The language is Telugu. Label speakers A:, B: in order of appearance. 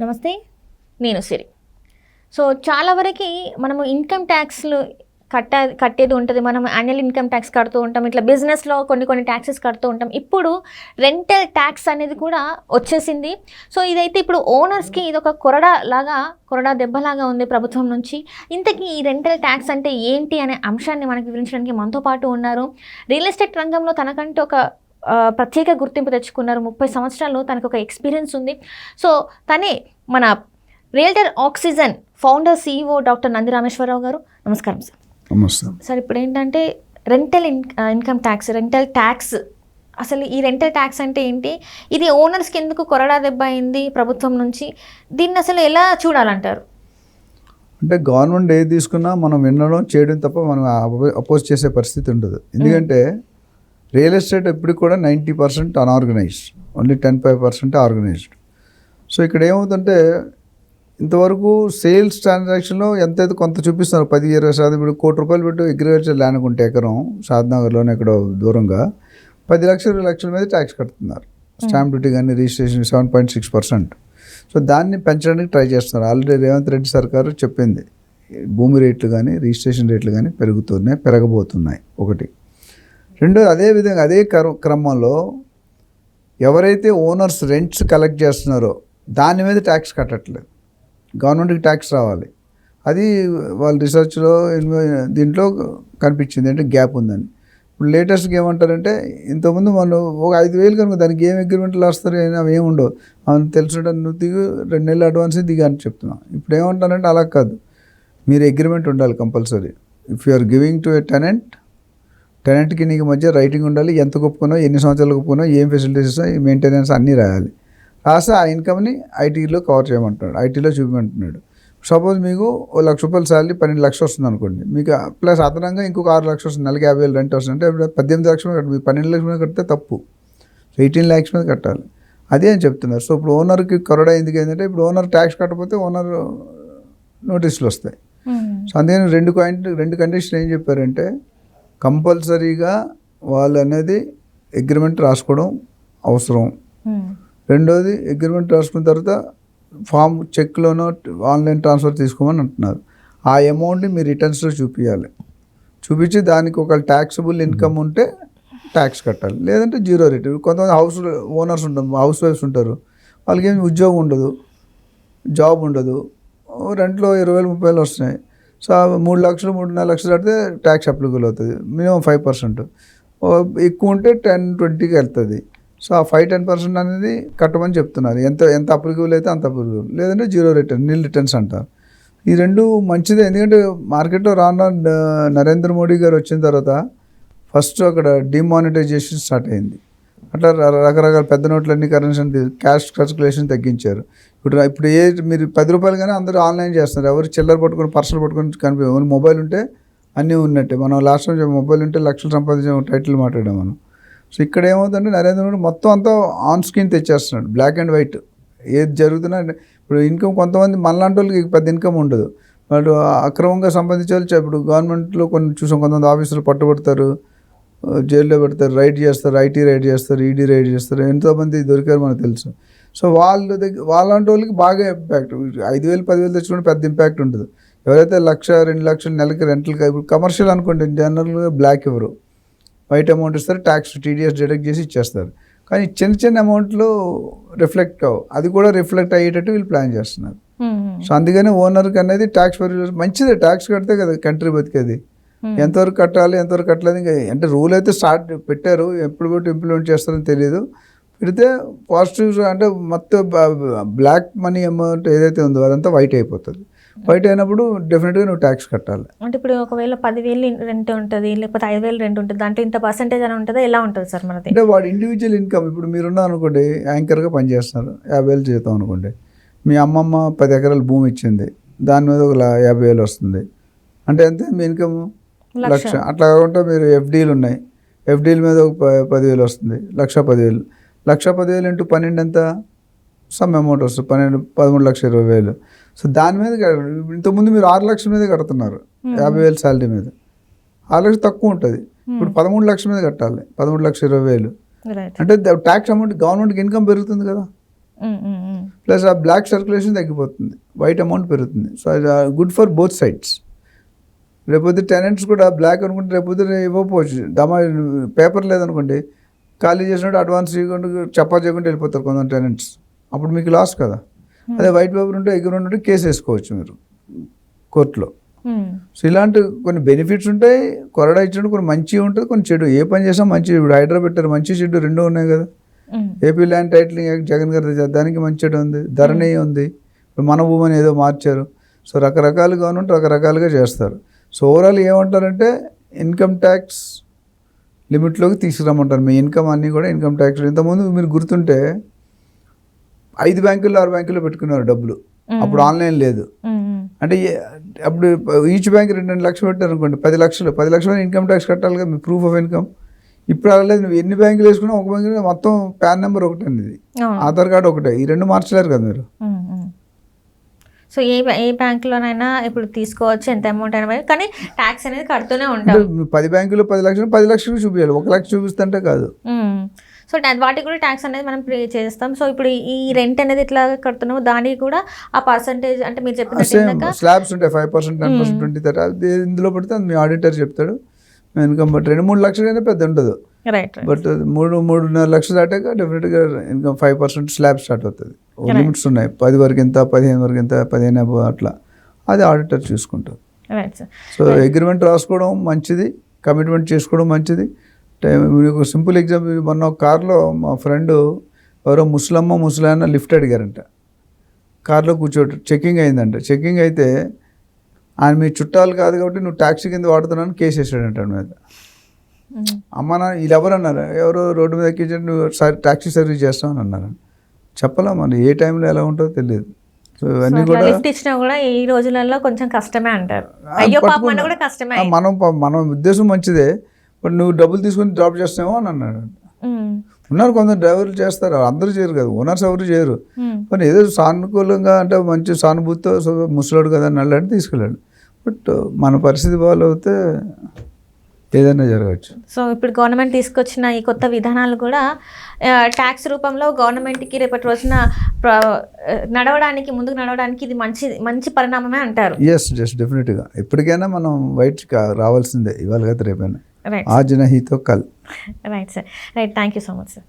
A: నమస్తే. నేను సిరి. సో చాలా వరకు మనము ఇన్కమ్ ట్యాక్స్లు కట్ట కట్టేది ఉంటుంది. మనం యాన్యువల్ ఇన్కమ్ ట్యాక్స్ కడుతూ ఉంటాం. ఇట్లా బిజినెస్లో కొన్ని కొన్ని ట్యాక్సెస్ కడుతూ ఉంటాం. ఇప్పుడు రెంటల్ ట్యాక్స్ అనేది కూడా వచ్చేసింది. సో ఇదైతే ఇప్పుడు ఓనర్స్కి ఇది ఒక కొరడా లాగా కొరడా దెబ్బలాగా ఉంది ప్రభుత్వం నుంచి. ఇంతకీ ఈ రెంటల్ ట్యాక్స్ అంటే ఏంటి అనే అంశాన్ని మనకి వివరించడానికి మనతో పాటు ఉన్నారు. రియల్ ఎస్టేట్ రంగంలో తనకంటూ ఒక ప్రత్యేక గుర్తింపు తెచ్చుకున్నారు. ముప్పై సంవత్సరాలు తనకు ఒక ఎక్స్పీరియన్స్ ఉంది. సో తనే మన realtor oxygen founder CEO doctor Nandi Rameshwararao గారు నమస్కారం సార్.
B: నమస్తే.
A: సార్ ఇప్పుడు ఏంటంటే rental in income tax rental tax అసలు ఈ రెంటల్ ట్యాక్స్ అంటే ఏంటి? ఇది ఓనర్స్కి ఎందుకు కొరడా దెబ్బ అయింది ప్రభుత్వం నుంచి? దీన్ని అసలు ఎలా చూడాలంటారు?
B: అంటే గవర్నమెంట్ ఏది తీసుకున్నా మనం వినడం చేయడం తప్ప మనం అపోజ్ చేసే పరిస్థితి ఉండదు. ఎందుకంటే రియల్ ఎస్టేట్ ఎప్పుడు కూడా ninety percent unorganised. Only ten five percent organised. So ఇక్కడ ఏమవుతుందంటే ఇంతవరకు సేల్స్ ట్రాన్సాక్షన్లో ఎంతైతే కొంత చూపిస్తున్నారు పది ఇరవై శాతం ఇప్పుడు కోటి రూపాయలు పెట్టి అగ్రికల్చర్ ల్యాండ్ కొంటే ఎకరం షాద్నగర్లోనే ఎక్కడో దూరంగా పది లక్షలు ఇరవై లక్షల మీద ట్యాక్స్ కడుతున్నారు. స్టాంప్ డ్యూటీ కానీ registration seven point six percent. So దాన్ని పెంచడానికి ట్రై చేస్తున్నారు. ఆల్రెడీ రేవంత్ రెడ్డి సర్కారు చెప్పింది. భూమి రేట్లు కానీ రిజిస్ట్రేషన్ రేట్లు కానీ పెరుగుతున్నాయి పెరగబోతున్నాయి. ఒకటి. రెండోది అదే విధంగా అదే క్ర- క్రమంలో ఎవరైతే ఓనర్స్ రెంట్స్ కలెక్ట్ చేస్తున్నారో దాని మీద ట్యాక్స్ కట్టట్లేదు. గవర్నమెంట్కి ట్యాక్స్ రావాలి. అది వాళ్ళ రీసెర్చ్లో దీంట్లో కనిపించింది అంటే గ్యాప్ ఉందని. ఇప్పుడు లేటెస్ట్గా ఏమంటారంటే ఇంతకుముందు మనం ఒక ఐదు వేలు కనుక దానికి ఏం అగ్రిమెంట్లు వస్తారు అవి ఏమి ఉండవు. అవును తెలుసుంటే నువ్వు దిగు రెండు నెలలు అడ్వాన్స్ దిగా అని చెప్తున్నాం. ఇప్పుడు ఏమంటారంటే అలా కాదు. మీరు అగ్రిమెంట్ ఉండాలి compulsory. If you are giving to a tenant టెనెంట్కి నీకు మధ్య రైటింగ్ ఉండాలి ఎంత ఒప్పుకున్నావు ఎన్ని సంవత్సరాలు ఒప్పుకున్నావు ఏం ఫెసిలిటీస్ మెయింటెనెన్స్ అన్నీ రాయాలి. రాస్తే ఆ ఇన్కమ్ని ఐటీలో కవర్ చేయమంటున్నాడు ఐటీలో చూపించమంటున్నాడు సపోజ్ మీకు ఓ లక్ష రూపాయల శాలరీ పన్నెండు లక్షలు వస్తుంది అనుకోండి మీకు ప్లస్ అదనంగా ఇంకొక ఆరు లక్షలు వస్తుంది నెలకి యాభై వేలు రెంట్ వస్తుంది. అంటే పద్దెనిమిది లక్షల కట్టాలి మీరు పన్నెండు లక్షల మీద కడితే తప్పు. ఎయిటీన్ ల్యాక్స్ మీద కట్టాలి. అదే అని చెప్తున్నారు. సో ఇప్పుడు ఓనర్కి కొరడా ఎందుకు ఏంటంటే ఇప్పుడు ఓనర్ ట్యాక్స్ కట్టకపోతే ఓనర్ నోటీసులు వస్తాయి. సో అందుకని రెండు కాయింట్ రెండు కండిషన్ ఏం చెప్పారంటే కంపల్సరీగా వాళ్ళు అనేది అగ్రిమెంట్ రాసుకోవడం అవసరం. రెండోది అగ్రిమెంట్ రాసుకున్న తర్వాత ఫామ్ చెక్లోనో ఆన్లైన్ ట్రాన్స్ఫర్ తీసుకోమని అంటున్నారు. ఆ అమౌంట్ని మీ రిటర్న్స్లో చూపించాలి చూపించి దానికి ఒక ట్యాక్సబుల్ ఇన్కమ్ ఉంటే ట్యాక్స్ కట్టాలి. లేదంటే జీరో రేట్. కొంతమంది హౌస్ ఓనర్స్ ఉంటారు హౌస్ వైఫ్స్ ఉంటారు. వాళ్ళకి ఏమి ఉద్యోగం ఉండదు జాబ్ ఉండదు. రెంట్లో ఇరవై వేలు ముప్పై వేలు వస్తున్నాయి. సో ఆ మూడు లక్షలు మూడున్నర లక్షలు కడితే ట్యాక్స్ అప్లికబుల్ అవుతుంది. మినిమం ఫైవ్ పర్సెంట్ ఎక్కువ ఉంటే టెన్ ట్వంటీకి వెళ్తుంది. సో ఆ ఫైవ్ టెన్ పర్సెంట్ అనేది కట్టమని చెప్తున్నారు. ఎంత ఎంత అప్లికబుల్ అయితే అంత అప్లికబుల్ లేదంటే జీరో రిటర్న్ నిల్ రిటర్న్స్ అంటారు. ఈ రెండు మంచిదే. ఎందుకంటే మార్కెట్లో రాను నరేంద్ర మోడీ గారు వచ్చిన తర్వాత ఫస్ట్ అక్కడ డిమానిటైజేషన్ స్టార్ట్ అయింది. అట్లా రకరకాల పెద్ద నోట్లన్నీ కరెన్సీ క్యాష్ సర్క్యులేషన్ తగ్గించారు. ఇప్పుడు ఇప్పుడు ఏ మీరు పది రూపాయలు కానీ అందరూ ఆన్లైన్ చేస్తున్నారు. ఎవరు చిల్లర పట్టుకొని పర్సలు పట్టుకొని కనిపి మొబైల్ ఉంటే అన్నీ ఉన్నట్టే. మనం లాస్ట్ టైం మొబైల్ ఉంటే లక్షలు సంపాదించే టైటిల్ మాట్లాడాం మనం. సో ఇక్కడ ఏమవుతుందంటే నరేంద్ర మోడీ మొత్తం అంతా ఆన్ స్క్రీన్ తెచ్చేస్తున్నాడు. బ్లాక్ అండ్ వైట్ ఏది జరుగుతున్నా ఇప్పుడు ఇన్కమ్ కొంతమంది మనలాంటి వాళ్ళకి పెద్ద ఇన్కమ్ ఉండదు. వాళ్ళు అక్రమంగా సంపాదించే వాళ్ళు ఇప్పుడు గవర్నమెంట్లో కొన్ని చూసాం కొంతమంది ఆఫీసులు పట్టుబడతారు. జైల్లో పెడతారు రైడ్ చేస్తారు ఐటీ రైడ్ చేస్తారు ఈడీ రైడ్ చేస్తారు ఎంతోమంది దొరికారు మనకు తెలుసు. సో వాళ్ళ దగ్గర వాళ్ళంటి వాళ్ళకి బాగా ఇంపాక్ట్ ఐదు వేలు పదివేలు తెచ్చుకుంటే పెద్ద ఇంపాక్ట్ ఉంటుంది. ఎవరైతే లక్ష రెండు లక్షలు నెలకి రెంట్లు ఇప్పుడు కమర్షియల్ అనుకోండి జనరల్గా బ్లాక్ ఇవ్వరు వైట్ అమౌంట్ ఇస్తారు ట్యాక్స్ టీడీఎస్ డిడక్ట్ చేసి ఇచ్చేస్తారు. కానీ చిన్న చిన్న అమౌంట్లు రిఫ్లెక్ట్ కావు అది కూడా రిఫ్లెక్ట్ అయ్యేటట్టు వీళ్ళు ప్లాన్ చేస్తున్నారు. సో అందుకని ఓనర్కి అనేది ట్యాక్స్ మంచిదే ట్యాక్స్ కడితే కదా కంట్రీ బతికేది. ఎంతవరకు కట్టాలి ఎంతవరకు కట్టలేదు ఇంకా అంటే రూల్ అయితే స్టార్ట్ పెట్టారు. ఎప్పుడు పెట్టి ఇంప్లిమెంట్ చేస్తారని తెలియదు పెడితే పాజిటివ్ అంటే మొత్తం బ్లాక్ మనీ అమౌంట్ ఏదైతే ఉందో అదంతా వైట్ అయిపోతుంది. వైట్ అయినప్పుడు డెఫినెట్గా నువ్వు ట్యాక్స్ కట్టాలి.
A: అంటే ఇప్పుడు ఒకవేళ పదివేలు రెంట్ ఉంటుంది లేకపోతే ఐదు వేలు రెంట్ ఉంటుంది దాంట్లో ఇంత పర్సెంటేజ్ అని ఉంటుందా ఎలా ఉంటుంది సార్ మనది?
B: అంటే వాడు ఇండివిజువల్ ఇన్కమ్ ఇప్పుడు మీరున్నా అనుకోండి యాంకర్గా పనిచేస్తున్నారు యాభై వేలు జీతం అనుకోండి. మీ అమ్మమ్మ పది ఎకరాల భూమి ఇచ్చింది దాని మీద ఒక యాభై వేలు వస్తుంది. అంటే ఎంత మీ ఇన్కమ్ లక్ష. అట్లా కాకుండా మీరు ఎఫ్డీలు ఉన్నాయి. ఎఫ్డీల మీద ఒక పదివేలు వస్తుంది. లక్ష పదివేలు. లక్ష పదివేలు ఇంటూ పన్నెండు ఎంత? సమ్ అమౌంట్ వస్తుంది. పన్నెండు పదమూడు లక్షల ఇరవై వేలు. సో దాని మీద ఇంతకుముందు మీరు ఆరు లక్షల మీద కడుతున్నారు. యాభై వేలు శాలరీ మీద. ఆరు లక్షలు తక్కువ ఉంటుంది. ఇప్పుడు పదమూడు లక్షల మీద కట్టాలి. పదమూడు లక్షల ఇరవై వేలు. అంటే ట్యాక్స్ అమౌంట్ గవర్నమెంట్కి ఇన్కమ్ పెరుగుతుంది కదా. ప్లస్ ఆ బ్లాక్ సర్క్యులేషన్ తగ్గిపోతుంది. వైట్ అమౌంట్ పెరుగుతుంది. So good for both sides. రేపొద్దు tenants కూడా బ్లాక్ అనుకుంటే రేపొద్దు ఇవ్వకపోవచ్చు. దమా పేపర్ లేదనుకోండి ఖాళీ చేసినట్టు అడ్వాన్స్ ఇవ్వకుండా చెప్పా చేయకుండా వెళ్ళిపోతారు కొంతమంది టెనెంట్స్. అప్పుడు మీకు లాస్ కదా. అదే వైట్ పేపర్ ఉంటే ఎగ్రీమెంట్ ఉంటే కేసు వేసుకోవచ్చు మీరు కోర్టులో. సో ఇలాంటి కొన్ని బెనిఫిట్స్ ఉంటాయి కొరడా ఇచ్చినట్టు కొన్ని మంచి ఉంటుంది కొన్ని చెడు. ఏ పని చేసినా మంచి ఇప్పుడు హైడ్రా పెట్టారు మంచి చెడు రెండూ ఉన్నాయి కదా. AP land titling act Jagan గారి దానికి మంచి చెడు ఉంది ధరణి ఉంది. ఇప్పుడు మన భూమిని ఏదో మార్చారు. సో రకరకాల గవర్నమెంట్ రకరకాలుగా చేస్తారు. సో ఓవరాల్ ఏమంటారంటే ఇన్కమ్ ట్యాక్స్ లిమిట్లోకి తీసుకురమ్మంటారు. మీ ఇన్కమ్ అన్నీ కూడా ఇన్కమ్ ట్యాక్స్ ఇంతకుముందు మీరు గుర్తుంటే ఐదు బ్యాంకుల్లో ఆరు బ్యాంకుల్లో పెట్టుకున్నారు డబ్బులు. అప్పుడు ఆన్లైన్ లేదు. అంటే అప్పుడు ఈచ్ బ్యాంక్ రెండు రెండు లక్షలు పెట్టారు అనుకోండి పది లక్షలు. పది లక్షలు ఇన్కమ్ ట్యాక్స్ కట్టాలి కదా మీ ప్రూఫ్ ఆఫ్ ఇన్కమ్ ఇప్పుడు అలా లేదు. నువ్వు ఎన్ని బ్యాంకులు వేసుకున్నా ఒక బ్యాంకు మొత్తం పాన్ నెంబర్ ఒకటే అండి ఇది. ఆధార్ కార్డు ఒకటే. ఈ రెండు మార్చలేరు కదా మీరు.
A: సో ఏ ఏ బ్యాంకులోనైనా ఇప్పుడు తీసుకోవచ్చు ఎంత అమౌంట్ అయినా కానీ ట్యాక్స్ అనేది కడుతూనే ఉంటాం.
B: పది బ్యాంకులు పది లక్షలు పది లక్షలు చూపించాలి ఒక లక్ష చూపిస్తుంటే కాదు.
A: సో వాటికి కూడా ట్యాక్స్ అనేది మనం పే చేస్తాం. సో ఇప్పుడు ఈ రెంట్ అనేది ఎట్లా కడుతున్నామో దానికి కూడా ఆ పర్సంటేజ్ అంటే మీరు ఇందాక
B: స్లాబ్స్ ఉంటాయి five percent ten percent twenty thirty ఇందులో పడితే మీ ఆడిటర్ చెప్తాడు. ఇన్కమ్ బట్ రెండు మూడు లక్షలు అయినా పెద్ద ఉండదు.
A: రైట్
B: బట్ మూడు మూడున్నర లక్షలు దాటాక డెఫినెట్గా income five percent slab start అవుతుంది. లిమిట్స్ ఉన్నాయి. పది వరకు ఎంత పదిహేను వరకు ఎంత పదిహేను అట్లా. అది ఆడిటర్ చూసుకుంటారు. సో అగ్రిమెంట్ రాసుకోవడం మంచిది. కమిట్మెంట్ చేసుకోవడం మంచిది. మీకు సింపుల్ ఎగ్జాంపుల్ మొన్న ఒక కార్లో మా ఫ్రెండ్ ఎవరో ముసలమ్మ ముసలాయన లిఫ్ట్ అడిగారంట. కార్లో కూర్చోట చెకింగ్ అయిందంట. చెకింగ్ అయితే ఆయన మీ చుట్టాలు కాదు కాబట్టి నువ్వు ట్యాక్సీ కింద వాడుతున్నాను కేసు వేసాడంట మీద. అమ్మ నా వీళ్ళు ఎవరు అన్నారు ఎవరో రోడ్డు మీద ఎక్కించండి నువ్వు సర్ ట్యాక్సీ సర్వీస్ చేస్తామని అన్నారు చెప్పలే. మరి ఏ టైంలో ఎలా ఉంటుందో తెలియదు. సో ఇవన్నీ కూడా
A: లిఫ్ట్ ఇచ్చినా కూడా ఈ రోజులలో కొంచెం కష్టమే అంటారు. అయ్యో పాపం అన్న కూడా కష్టమే.
B: ఆ, మనం మన ఉద్దేశం మంచిదే బట్ నువ్వు డబ్బులు తీసుకొని డ్రాప్ చేస్తావేమో అని అన్నాడు. ఉన్నారు కొందరు డ్రైవర్లు చేస్తారు అందరూ చేయరు కదా ఓనర్స్ ఎవరు చేయరు. కానీ ఏదో సానుకూలంగా అంటే మంచి సానుభూతితో ముసలాడు కదా అని వెళ్ళాడు తీసుకెళ్ళాడు. బట్ మన పరిస్థితి బాగాలవుతే ఏదైనా జరగచ్చు.
A: సో ఇప్పుడు గవర్నమెంట్ తీసుకొచ్చిన ఈ కొత్త విధానాలు కూడా ట్యాక్స్ రూపంలో గవర్నమెంట్కి రేపటి రోజున నడవడానికి ముందుకు నడవడానికి ఇది మంచి మంచి పరిణామమే అంటారు.
B: ఎస్ జస్ట్ డెఫినెట్గా ఎప్పటికైనా మనం వైట్ రావాల్సిందే ఇవాళ రేపైనా.
A: రైట్
B: ఆజ్ నహీతో కల్.
A: Right sir right thank you so much sir